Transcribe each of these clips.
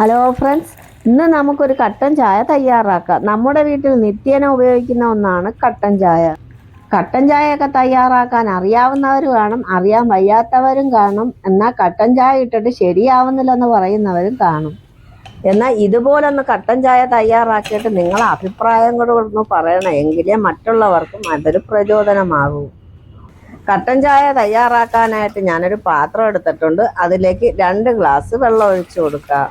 Hello friends ഇന്ന് നമുക്കൊരു കട്ടൻ ചായ തയ്യാറാക്കാം. നമ്മുടെ വീട്ടിൽ നിത്യേന ഉപയോഗിക്കുന്ന ഒന്നാണ് കട്ടൻ ചായ. കട്ടൻ ചായയൊക്കെ തയ്യാറാക്കാൻ അറിയാവുന്നവർ കാണും അറിയാൻ വയ്യാത്തവരും കാണും. എന്നാൽ കട്ടൻ ചായ ഇട്ടിട്ട് ശരിയാവുന്നില്ലെന്ന് പറയുന്നവരും കാണും. എന്നാൽ ഇതുപോലൊന്ന് കട്ടൻ ചായ തയ്യാറാക്കിയിട്ട് നിങ്ങളെ അഭിപ്രായം കൂടെ ഒന്ന് പറയണം. എങ്കിലേ മറ്റുള്ളവർക്കും അതൊരു പ്രചോദനമാകൂ. കട്ടൻ ചായ തയ്യാറാക്കാനായിട്ട് ഞാനൊരു പാത്രം എടുത്തിട്ടുണ്ട്. അതിലേക്ക് രണ്ട് ഗ്ലാസ് വെള്ളം ഒഴിച്ചു കൊടുക്കുക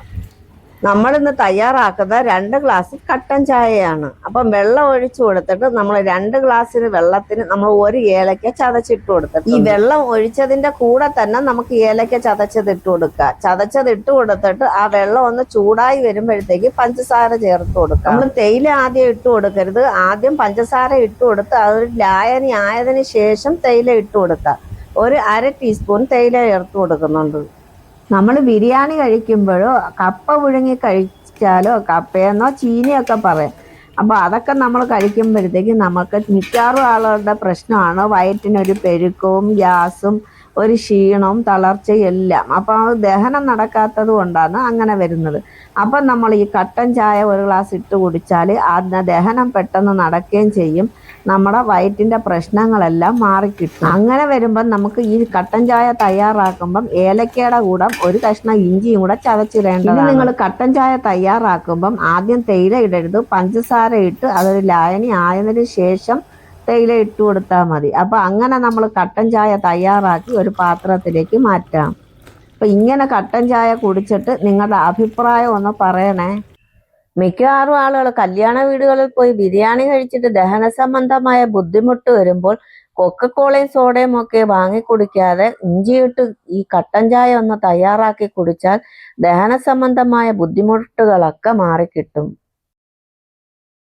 നമ്മളിന്ന് തയ്യാറാക്കുന്ന രണ്ട് ഗ്ലാസ് കട്ടൻ ചായയാണ്. അപ്പം വെള്ളം ഒഴിച്ചു കൊടുത്തിട്ട് നമ്മൾ രണ്ട് ഗ്ലാസ്സിന് വെള്ളത്തിന് നമ്മൾ ഒരു ഏലക്ക ചതച്ചിട്ട് കൊടുത്തിട്ട് ഈ വെള്ളം ഒഴിച്ചതിന്റെ കൂടെ തന്നെ നമുക്ക് ഏലക്ക ചതച്ചത് ഇട്ട് കൊടുക്കുക ചതച്ചത് ഇട്ട് കൊടുത്തിട്ട് ആ വെള്ളം ഒന്ന് ചൂടായി വരുമ്പോഴത്തേക്ക് പഞ്ചസാര ചേർത്ത് കൊടുക്കുക നമ്മൾ തേയില ആദ്യം ഇട്ട് കൊടുക്കരുത്. ആദ്യം പഞ്ചസാര ഇട്ട് കൊടുത്ത് അതൊരു ലായനി ആയതിനു ശേഷം തേയില ഇട്ട് കൊടുക്കുക ഒരു അര ടീസ്പൂൺ തേയില ചേർത്ത് കൊടുക്കുന്നുണ്ട്. നമ്മൾ ബിരിയാണി കഴിക്കുമ്പോഴോ കപ്പ പുഴുങ്ങി കഴിച്ചാലോ കപ്പയെന്നോ ചീനിയൊക്കെ പറയും. അപ്പോൾ അതൊക്കെ നമ്മൾ കഴിക്കുമ്പോഴത്തേക്ക് നമുക്ക് മിക്കാറും ആളുകളുടെ പ്രശ്നമാണ് വയറ്റിനൊരു പെരുക്കവും ഗ്യാസും ഒരു ക്ഷീണവും തളർച്ചയും എല്ലാം അപ്പം അത് ദഹനം നടക്കാത്തത് കൊണ്ടാണ് അങ്ങനെ വരുന്നത്. അപ്പം നമ്മൾ ഈ കട്ടൻ ചായ ഒരു ഗ്ലാസ് ഇട്ട് കുടിച്ചാൽ അതിന് ദഹനം പെട്ടെന്ന് നടക്കുകയും ചെയ്യും. നമ്മുടെ വയറ്റിന്റെ പ്രശ്നങ്ങളെല്ലാം മാറിക്കിട്ടും. അങ്ങനെ വരുമ്പം നമുക്ക് ഈ കട്ടൻ ചായ തയ്യാറാക്കുമ്പം ഏലക്കയുടെ കൂടെ ഒരു കഷ്ണം ഇഞ്ചിയും കൂടെ ചതച്ചിടേണ്ടത് നിങ്ങൾ കട്ടൻ ചായ തയ്യാറാക്കുമ്പം ആദ്യം തേയില ഇടരുത്. പഞ്ചസാര ഇട്ട് അതൊരു ലായനി ആയതിനു ശേഷം തേയില ഇട്ട് കൊടുത്താൽ മതി. അപ്പോൾ അങ്ങനെ നമ്മൾ കട്ടൻ ചായ തയ്യാറാക്കി ഒരു പാത്രത്തിലേക്ക് മാറ്റാം. അപ്പോൾ ഇങ്ങനെ കട്ടൻ ചായ കുടിച്ചിട്ട് നിങ്ങളുടെ അഭിപ്രായം ഒന്ന് പറയണേ. മിക്കവാറും ആളുകൾ കല്യാണ വീടുകളിൽ പോയി ബിരിയാണി കഴിച്ചിട്ട് ദഹന സംബന്ധമായ ബുദ്ധിമുട്ട് വരുമ്പോൾ കൊക്കക്കോളയും സോഡയും ഒക്കെ വാങ്ങി കുടിക്കാതെ ഇഞ്ചിയിട്ട് ഈ കട്ടൻ ചായ ഒന്ന് തയ്യാറാക്കി കുടിച്ചാൽ ദഹന സംബന്ധമായ ബുദ്ധിമുട്ടുകളൊക്കെ മാറിക്കിട്ടും.